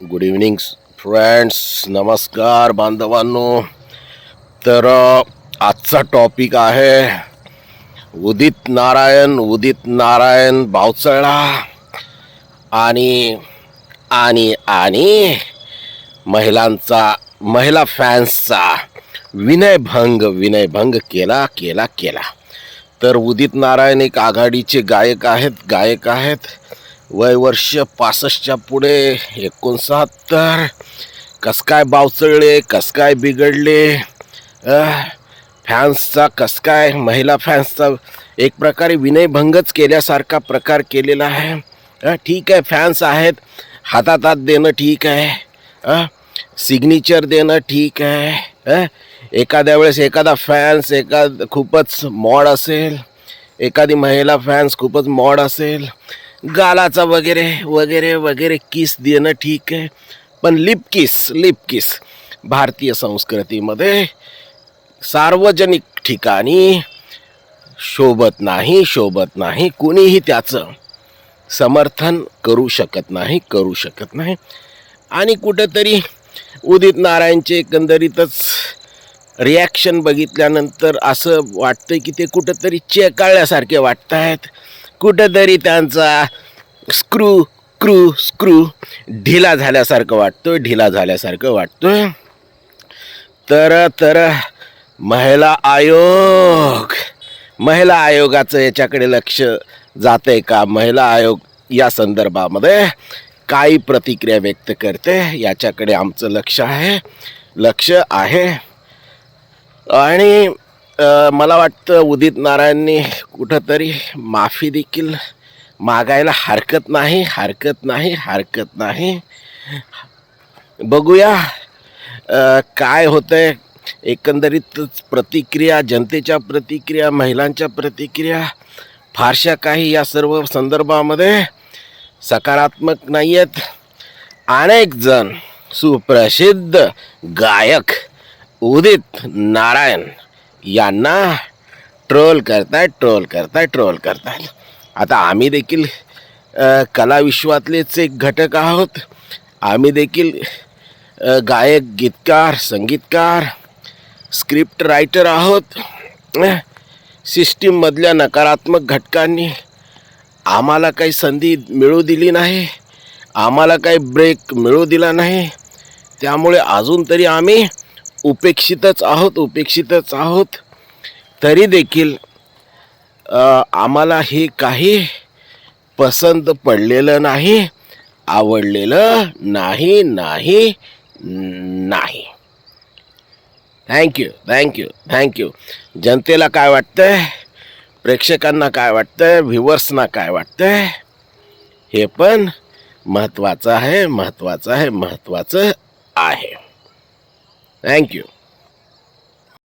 Good evening friends नमस्कार बांधवांनो तर आजचा टॉपिक आहे उदित नारायण उदित नारायण भावचळा. आणि आणि आणि महिलांचा महिला फॅन्सचा विनयभंग विनयभंग केला केला केला. तर उदित नारायण एक आघाडीचे गायक आहेत गायक आहेत. वय वर्ष पासष्टच्या पुढे एकोणसत्तर. कस काय बावचळले कस काय बिघडले? फॅन्सचा कस काय महिला फॅन्सचा एक प्रकारे विनयभंगच केल्यासारखा प्रकार केलेला आहे. ठीक आहे फॅन्स आहेत. हातात हात देणं ठीक आहे. सिग्नेचर देणं ठीक आहे. एखाद्या वेळेस एखादा फॅन्स एखाद खूपच मॉड असेल. एखादी महिला फॅन्स खूपच मॉड असेल. गालाचा वगैरे वगैरे वगैरे किस देणं ठीक आहे. पण लिप किस लिप किस भारतीय संस्कृतीमध्ये सार्वजनिक ठिकाणी शोभत नाही शोभत नाही कुणीही त्याचं समर्थन करू शकत नाही करू शकत नाही. आणि कुठंतरी उदित नारायणचे एकंदरीतच रिॲक्शन बघितल्यानंतर असं वाटतं की ते कुठंतरी चेकाळल्यासारखे वाटत आहेत कुठंतरी त्यांचा स्क्रू क्रू स्क्रू ढिला झाल्यासारखं वाटतोय ढिला झाल्यासारखं वाटतोय. तर तर महिला आयोग महिला आयोगाचं याच्याकडे लक्ष जात आहे का? महिला आयोग या संदर्भामध्ये काही प्रतिक्रिया व्यक्त करते. याच्याकडे आमचं लक्ष आहे लक्ष आहे. आणि मला वाटतं उदित नारायणनी कुठंतरी माफी देखील मागायला हरकत नाही हरकत नाही हरकत नाही. बघूया काय होतंय. एकंदरीतच प्रतिक्रिया जनतेच्या प्रतिक्रिया महिलांच्या प्रतिक्रिया फारशा काही या सर्व संदर्भामध्ये सकारात्मक नाही आहेत अनेक जण सुप्रसिद्ध गायक उदित नारायण यांना ट्रोल करताय ट्रोल करताय ट्रोल करताय आता आम्ही देखील कलाविश्वातलेच एक घटक आहोत. आम्ही देखील गायक गीतकार संगीतकार स्क्रिप्ट रायटर आहोत. सिस्टीममधल्या नकारात्मक घटकांनी आम्हाला काही संधी मिळू दिली नाही. आम्हाला काही ब्रेक मिळू दिला नाही. त्यामुळे अजून तरी आम्ही उपेक्षितच आहोत उपेक्षितच आहोत. तरी देखील आम्हाला हे काही पसंत पडलेलं नाही आवडलेलं नाही नाही नाही. थँक्यू थँक्यू थँक्यू जनतेला काय वाटतंय? प्रेक्षकांना काय वाटतंय? व्ह्युअर्सना काय वाटतंय? हे पण महत्त्वाचं आहे महत्त्वाचं आहे महत्त्वाचं आहे. थँक्यू